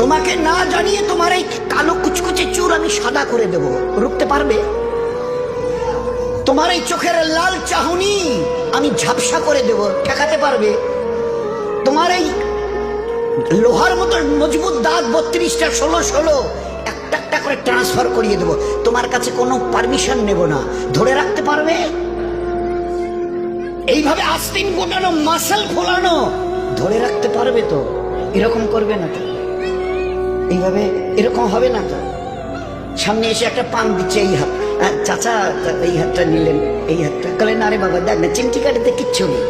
তোমাকে না জানিয়ে তোমার এই কালো কুচকুচে চুর আমি সাদা করে দেব। রুখতে পারবে? তোমার এই চোখের লাল চাহনি আমি ঝাপসা করে দেব। ঠেকাতে পারবে? তোমার এই লোহার মতো মজবুত দাঁত বত্রিশটা, ষোলো ষোলো, একটা একটা করে ট্রান্সফার করিয়ে দেবো। তোমার কাছে কোনো পারমিশন নেব না। ধরে রাখতে পারবে? এইভাবে আস্তিন গোটানো মাসেল ফোলানো ধরে রাখতে পারবে তো? এরকম করবে না তো? এইভাবে এরকম হবে না তো? সামনে এসে একটা পান দিচ্ছে এই হাত। চাচা এই হাতটা নিলেন, এই হাতটা। না রে বাবা, দেখ না, চিমটি কাটিতে কিচ্ছু নেই।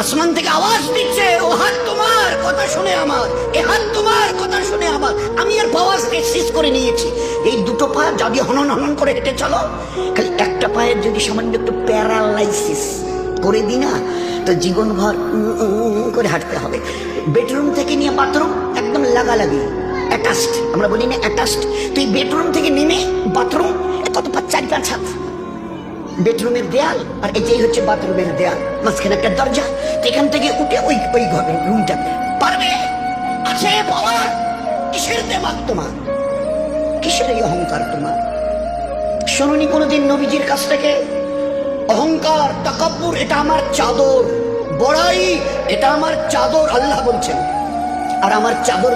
আসমান থেকে আওয়াজ দিচ্ছে, ও হাত তোমার, কথা শুনে আমার। এ হাত তোমার, কথা শুনে আমার। আমি আর পাওয়ার শেষ করে নিয়েছি। এই দুটো পা যদি হনন হনন করে হেঁটে চলো, খালি একটা পায়ের যদি সামান্য একটু প্যারালাইসিস করে দিই না, তো জীবনভর করে হাঁটতে হবে। বেডরুম থেকে নিয়ে বাথরুম একদম লাগালাগি। অ্যাটাচড। আমরা বলি না তুই বেডরুম থেকে নেমে বাথরুম, কত পাঁচ চার পাঁচ হাত। বেডরুমের দেয়াল, আর এটাই হচ্ছে বাথরুমের দেয়াল, মাঝখানে একটা দরজা। এখান থেকে উঠে ওই ওই ঘরে, রুমটা। পারবে? আছে পাওয়ার কিসের তোমার? কিসের এই অহংকার তোমার? শোনি কোনোদিন নবীজির কাছ থেকে? অহংকার, তাকাব্বুর, এটা আমার চাদর। বড়াই, এটা আমার চাদর, আল্লাহ বলছেন। আর আমার চাদর